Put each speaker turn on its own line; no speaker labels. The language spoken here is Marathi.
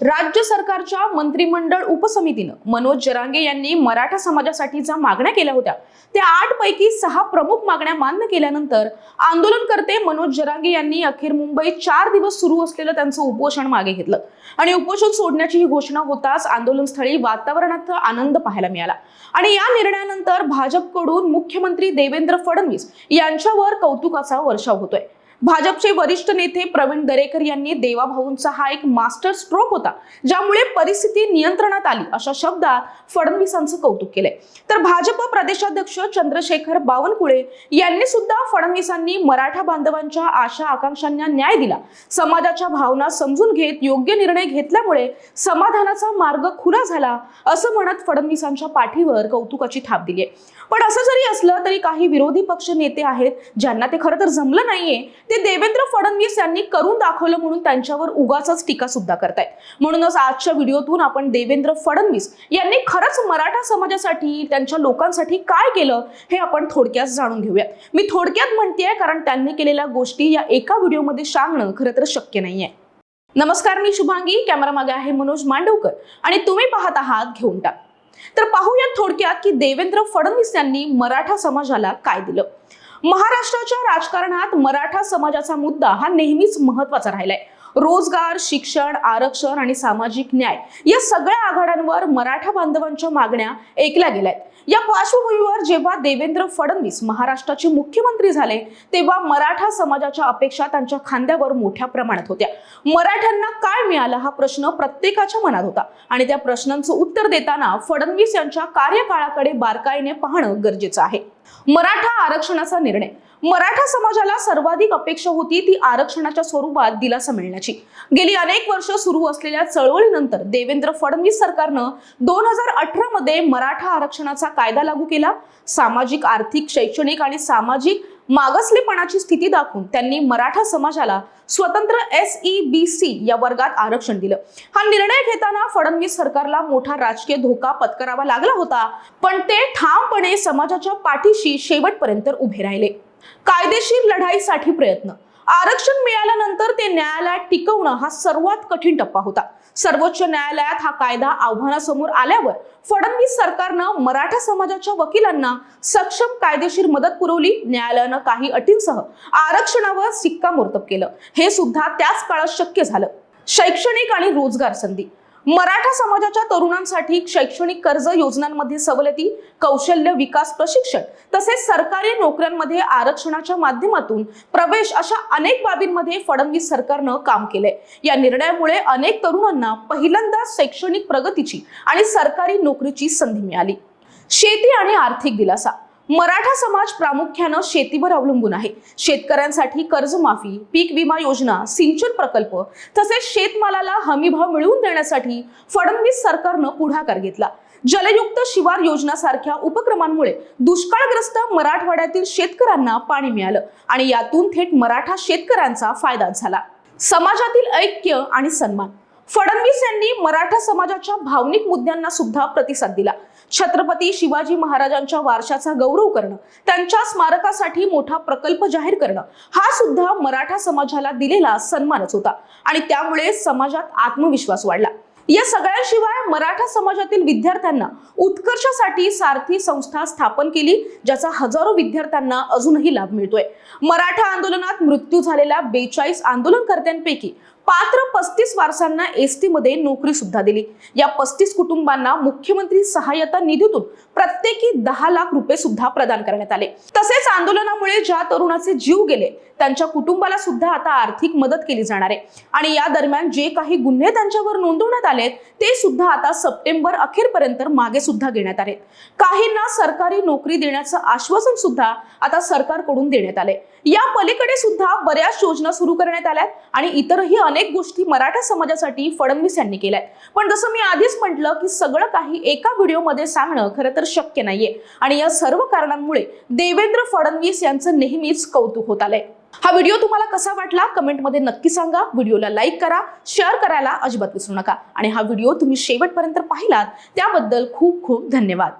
राज्य सरकारच्या मंत्रिमंडळ उपसमितीनं मनोज जरांगे यांनी मराठा समाजासाठीच्या मागण्या केल्या होत्या. त्या आठ पैकी सहा प्रमुख मागण्या मान्य केल्यानंतर आंदोलनकर्ते मनोज जरांगे यांनी अखेर मुंबईत चार दिवस सुरू असलेलं त्यांचं उपोषण मागे घेतलं. आणि उपोषण सोडण्याची ही घोषणा होताच आंदोलनस्थळी वातावरणात आनंद पाहायला मिळाला. आणि या निर्णयानंतर भाजपकडून मुख्यमंत्री देवेंद्र फडणवीस यांच्यावर कौतुकाचा वर्षाव होतोय. भाजपचे वरिष्ठ नेते प्रवीण दरेकर यांनी देवाभाऊंचा हा एक मास्टर स्ट्रोक होता ज्यामुळे परिस्थिती नियंत्रणात आली अशा शब्दात फडणवीसांचं कौतुक केलंय. तर भाजप प्रदेशाध्यक्ष चंद्रशेखर बावनकुळे यांनी सुद्धा फडणवीसांनी मराठा बांधवांच्या आशा आकांक्षांना न्याय दिला. समाजाच्या भावना समजून घेत योग्य निर्णय घेतल्यामुळे समाधानाचा मार्ग खुला झाला असं म्हणत फडणवीसांच्या पाठीवर कौतुकाची थाप दिली आहे पण असं जरी असलं तरी काही विरोधी पक्ष नेते आहेत ज्यांना ते खरं तर जमलं नाहीये ते देवेंद्र फडणवीस यांनी करून दाखवलं म्हणून त्यांच्यावर उगाच टीका सुद्धा करतायत. म्हणूनच आजच्या व्हिडिओतून आपण देवेंद्र फडणवीस यांनी खरंच मराठा समाजासाठी त्यांच्या लोकांसाठी काय केलं हे आपण थोडक्यात जाणून घेऊयात. मी थोडक्यात म्हणतेय कारण त्यांनी केलेल्या गोष्टी या एका व्हिडिओमध्ये सांगणं खरं तर शक्य नाहीये. नमस्कार मी शुभांगी. कॅमेरा मागे आहे मनोज मांडवकर. आणि तुम्ही पाहत आहात घेऊन टाक. तर पाहूयात थोडक्यात की देवेंद्र फडणवीस यांनी मराठा समाजाला काय दिलं. महाराष्ट्राच्या राजकारणात मराठा समाजाचा मुद्दा हा नेहमीच महत्त्वाचा राहिलाय. रोजगार शिक्षण आरक्षण आणि सामाजिक न्याय या सगळ्या आघाड्यांवर मराठा बांधवांच्या मागण्या ऐकल्या गेल्यात. या पार्श्वभूमीवर जेव्हा देवेंद्र फडणवीस महाराष्ट्राचे मुख्यमंत्री झाले तेव्हा मराठा समाजाच्या अपेक्षा त्यांच्या खांद्यावर मोठ्या प्रमाणात होत्या. मराठ्यांना काय मिळालं हा प्रश्न प्रत्येकाच्या मनात होता आणि त्या प्रश्नांचं उत्तर देताना फडणवीस यांच्या कार्यकाळाकडे बारकाईने पाहणं गरजेचं आहे. मराठा आरक्षणाचा निर्णय. मराठा समाजाला सर्वाधिक अपेक्षा होती ती आरक्षणाच्या स्वरूपात दिलासा मिळण्याची. गेली अनेक वर्ष सुरू असलेल्या चळवळीनंतर देवेंद्र फडणवीस सरकारनं दोन हजार अठरा मध्ये मराठा आरक्षणाचा कायदा लागू केला. सामाजिक आर्थिक शैक्षणिक आणि सामाजिक मागासलेपणाची स्थिती दाखवून त्यांनी मराठा समाजाला स्वतंत्र एस ई बी सी या वर्गात आरक्षण दिलं. हा निर्णय घेताना फडणवीस सरकारला मोठा राजकीय धोका पत्करावा लागला होता पण ते ठामपणे समाजाच्या पाठीशी शेवटपर्यंत उभे राहिले. कायदेशीर लढाईसाठी प्रयत्न. आरक्षण मिळाल्यानंतर ते न्यायालयात टिकवणं हा सर्वात कठीण टप्पा होता. सर्वोच्च न्यायालयात हा कायदा आव्हानासमोर आल्यावर फडणवीस सरकारनं मराठा समाजाच्या वकिलांना सक्षम कायदेशीर मदत पुरवली. न्यायालयानं काही अटींसह आरक्षणावर शिक्कामोर्तब केलं. हे सुद्धा त्याच काळात शक्य झालं. शैक्षणिक आणि रोजगार संधी. मराठा समाजाच्या तरुणांसाठी शैक्षणिक कर्ज योजनांमध्ये सवलती कौशल्य विकास प्रशिक्षण तसेच सरकारी नोकऱ्यांमध्ये आरक्षणाच्या माध्यमातून प्रवेश अशा अनेक बाबींमध्ये फडणवीस सरकारनं काम केलंय. या निर्णयामुळे अनेक तरुणांना पहिल्यांदा शैक्षणिक प्रगतीची आणि सरकारी नोकरीची संधी मिळाली. शेती आणि आर्थिक दिलासा. मराठा समाज प्रामुख्यानं शेतीवर अवलंबून आहे. शेतकऱ्यांसाठी कर्जमाफी पीक विमा योजना सिंचन प्रकल्प तसेच शेतमालाला हमीभाव मिळवून देण्यासाठी फडणवीस सरकारनं पुढाकार घेतला. जलयुक्त शिवार योजनासारख्या उपक्रमांमुळे दुष्काळग्रस्त मराठवाड्यातील शेतकऱ्यांना पाणी मिळालं आणि यातून थेट मराठा शेतकऱ्यांचा फायदा झाला. समाजातील ऐक्य आणि सन्मान. फडणवीस यांनी मराठा समाजाच्या भावनिक मुद्द्यांना सुद्धा प्रतिसाद दिला. छत्रपती शिवाजी महाराजांच्या वारशाचा गौरव करणं त्यांच्या स्मारकासाठी मोठा प्रकल्प जाहीर करणं हा सुद्धा मराठा समाजाला दिलेला सन्मानच होता. आणि त्यामुळे समाजात आत्मविश्वास वाढला. या सगळ्याशिवाय मराठा समाजातील विद्यार्थ्यांना उत्कर्षासाठी सारथी संस्था स्थापन केली ज्याचा हजारो विद्यार्थ्यांना अजूनही लाभ मिळतोय. मराठा आंदोलनात मृत्यू झालेल्या बेचाळीस आंदोलनकर्त्यांपैकी पात्र पस्तीस वारसांना एस टी मध्ये नोकरी सुद्धा दिली. या पस्तीस कुटुंबांना मुख्यमंत्री सहाय्यता निधीतून प्रत्येकी दहा लाख रुपये सुद्धा प्रदान करण्यात आले. तसेच आंदोलनामुळे ज्या तरुणाचे जीव गेले त्यांच्या कुटुंबाला सुद्धा आता आर्थिक मदत केली जाणार आहे. आणि या दरम्यान जे काही गुन्हे त्यांच्यावर नोंदवण्यात आलेत ते सुद्धा आता सप्टेंबर अखेरपर्यंत मागे सुद्धा घेण्यात आले काहींना सरकारी नोकरी देण्याचं आश्वासन सुद्धा आता सरकारकडून देण्यात आले या पलीकडे सुद्धा बऱ्याच योजना सुरू करण्यात आल्यात आणि इतरही अनेक अनेक गोष्टी मराठा समाजासाठी फडणवीस यांनी केल्यात पण जसं मी आधीच म्हटलं की सगळं काही एका व्हिडिओमध्ये सांगणं खरं तर शक्य नाहीये. आणि या सर्व कारणांमुळे देवेंद्र फडणवीस यांचं नेहमीच कौतुक होत आलंय. हा व्हिडिओ तुम्हाला कसा वाटला? कमेंटमध्ये नक्की सांगा. व्हिडिओला लाईक करा शेअर करायला अजिबात विसरू नका. आणि हा व्हिडिओ तुम्ही शेवटपर्यंत पाहिलात त्याबद्दल खूप खूप धन्यवाद.